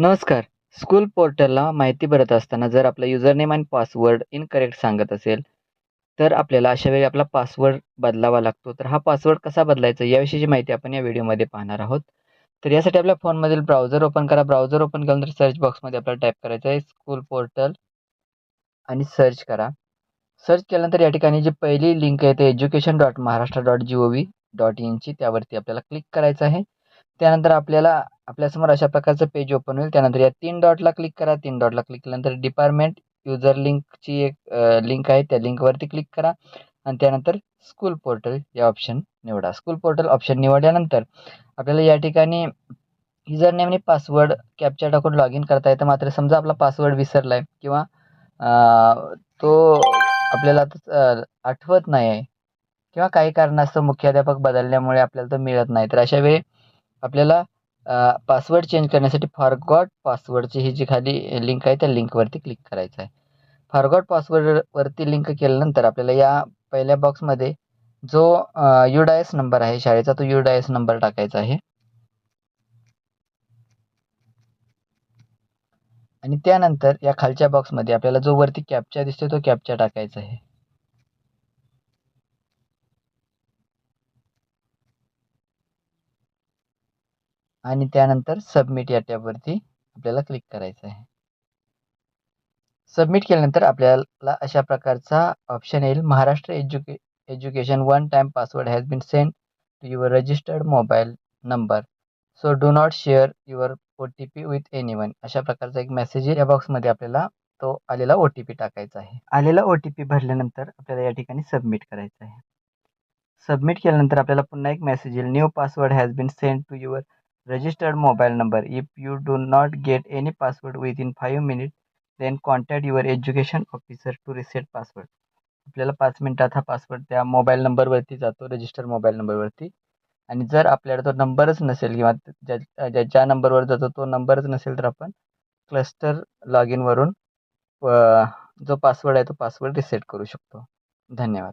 नमस्कार. स्कूल पोर्टलला माहिती भरत असताना जर आपला युजरनेम आणि पासवर्ड इनकरेक्ट सांगत असेल तर आपल्याला अशा वेळी आपला पासवर्ड बदलावा लागतो. तर हा पासवर्ड कसा बदलायचा याविषयीची माहिती आपण या व्हिडिओमध्ये पाहणार आहोत. तर यासाठी आपल्या फोनमधील ब्राउझर ओपन करा. ब्राउझर ओपन केल्यानंतर सर्च बॉक्समध्ये आपल्याला टाईप करायचं आहे स्कूल पोर्टल आणि सर्च करा. सर्च केल्यानंतर या ठिकाणी जी पहिली लिंक आहे ते education dot Maharashtra dot g o v dot इनची त्यावरती आपल्याला क्लिक करायचं आहे. त्यानंतर आपल्याला आपल्यासमोर अशा प्रकारचं पेज ओपन होईल. त्यानंतर या तीन डॉटला क्लिक करा. तीन डॉटला क्लिक केल्यानंतर डिपार्टमेंट युजर लिंकची एक लिंक आहे. त्या लिंकवरती क्लिक करा. आणि त्यानंतर स्कूल पोर्टल या ऑप्शन निवडा. स्कूल पोर्टल ऑप्शन निवडल्यानंतर आपल्याला या ठिकाणी युजर नेमने पासवर्ड कॅपच्या टाकून लॉग इन करता येतं. मात्र समजा आपला पासवर्ड विसरला आहे किंवा तो आपल्याला आठवत नाही आहे किंवा काही कारणास्तव मुख्याध्यापक बदलल्यामुळे आपल्याला तो मिळत नाही. तर अशा वेळी आपल्याला पासवर्ड चेंज करण्यासाठी फॉरगॉट पासवर्डची ही जी खाली लिंक आहे त्या लिंकवरती क्लिक करायचं आहे फॉरगॉट पासवर्डवरती लिंक केल्यानंतर आपल्याला या पहिल्या बॉक्समध्ये जो यू डायस नंबर आहे शाळेचा तो यू डायस नंबर टाकायचा आहे. आणि त्यानंतर या खालच्या बॉक्समध्ये आपल्याला जो वरती कॅपचा दिसतो तो कॅपचा टाकायचा आहे. आणि त्यानंतर सबमिट या टॅबवरती आपल्याला क्लिक करायचं आहे. सबमिट केल्यानंतर आपल्याला अशा प्रकारचा ऑप्शन येईल. Maharashtra educa education one time password has been send to your registered mobile number so do not share your o t p with anyone अशा प्रकारचा एक मेसेज या बॉक्समध्ये आपल्याला तो आलेला ओ टी पी टाकायचा आहे. आलेला ओ टी पी भरल्यानंतर आपल्याला या ठिकाणी सबमिट करायचं आहे. सबमिट केल्यानंतर आपल्याला पुन्हा एक मेसेज येईल. New password has been send to your registered mobile number. If you do not get any password within 5 minutes then contact your education officer to reset password. आपल्याला पाच मिनटात हा पासवर्ड त्या मोबाईल नंबरवरती जातो रजिस्टर मोबाईल नंबरवरती आणि जर आपल्याला तो नंबरच नसेल किंवा ज्या ज्या नंबरवर जातो तो नंबरच नसेल तर आपण क्लस्टर लॉग इनवरून जो पासवर्ड आहे तो पासवर्ड रिसेट करू शकतो. धन्यवाद.